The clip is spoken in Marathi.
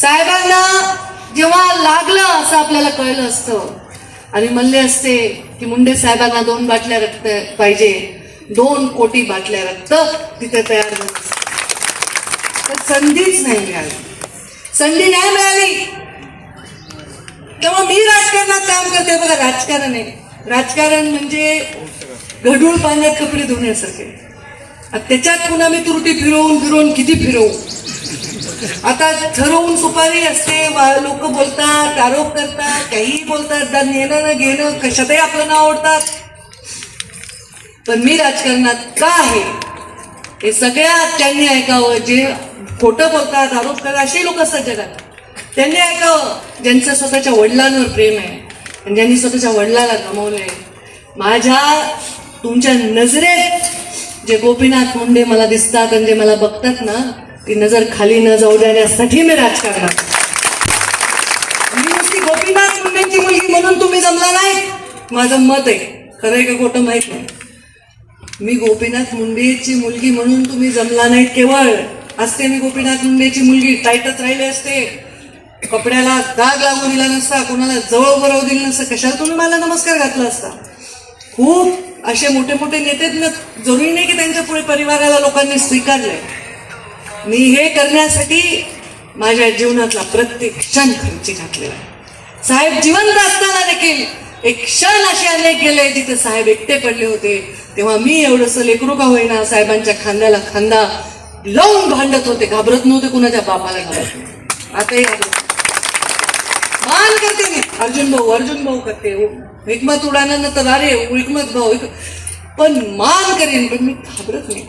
साहेबांना जेव्हा लागलं असं आपल्याला कळलं असतं आणि म्हणले असते की मुंडे साहेबांना दोन बाटल्या रक्त पाहिजे दोन कोटी बाटल्या रक्त तिथे तयार तर संधीच नाही मिळाली. संधी नाही मिळाली. तेव्हा मी राजकारणात काम करते बघा राजकारण आहे. राजकारण म्हणजे गढूळ पाण्यात कपडे धुण्यासारखे. त्याच्यात पुन्हा मी त्रुटी फिरवून फिरवून किती फिरवू? आता ठरवून सुपारी असते लोक बोलतात आरोप करतात काहीही बोलतात नेणं घेणं कशातही आपलं नाव आवडतात पण मी राजकारणात का आहे? हे सगळ्यात त्यांनी ऐकावं. जे खोटं बोलतात आरोप करतात असे लोक असतात जगात. त्यांनी ऐकावं. ज्यांचं स्वतःच्या वडिलांवर प्रेम आहे आणि ज्यांनी स्वतःच्या वडिलाला गमावलंय. माझ्या तुमच्या नजरेत जे गोपीनाथ मुंडे मला दिसतात आणि जे मला बघतात ना ती नजर खाली न जाऊ देण्यासाठी मी राजकारणात मी नुसती गोपीनाथ मुंडेंची मुलगी म्हणून तुम्ही जमला नाही. माझं मत आहे. खरं आहे का खोटं माहीत नाही. मी गोपीनाथ मुंडेची मुलगी म्हणून तुम्ही जमला नाही केवळ. असते मी गोपीनाथ मुंडेची मुलगी. टाईटच राहिले असते. कपड्याला दाग लागू दिला नसता. कोणाला जवळ उभं राहू दिलं नसतं. कशाला तुम्ही मला नमस्कार घातला असता? खूप असे मोठे मोठे नेते जरुरी नाही की त्यांच्या पुढे परिवाराला लोकांनी स्वीकारलंय. मी हे करण्यासाठी माझ्या जीवनातला प्रत्येक क्षण खर्ची घातलेला आहे. साहेब जिवंत असताना देखील एक क्षण असे अनेक गेले जिथे साहेब एकटे पडले होते. तेव्हा मी एवढंस लेकरू का होईना साहेबांच्या खांद्याला खांदा लावून भांडत होते. घाबरत नव्हते कुणाच्या बापाला घाबरत नव्हते. आताही मान करते मी. अर्जुन भाऊ अर्जुन भाऊ करते. हो, हिकमत उडाना तर अरे हिकमत भाऊ पण मान करेन पण मी घाबरत नाही.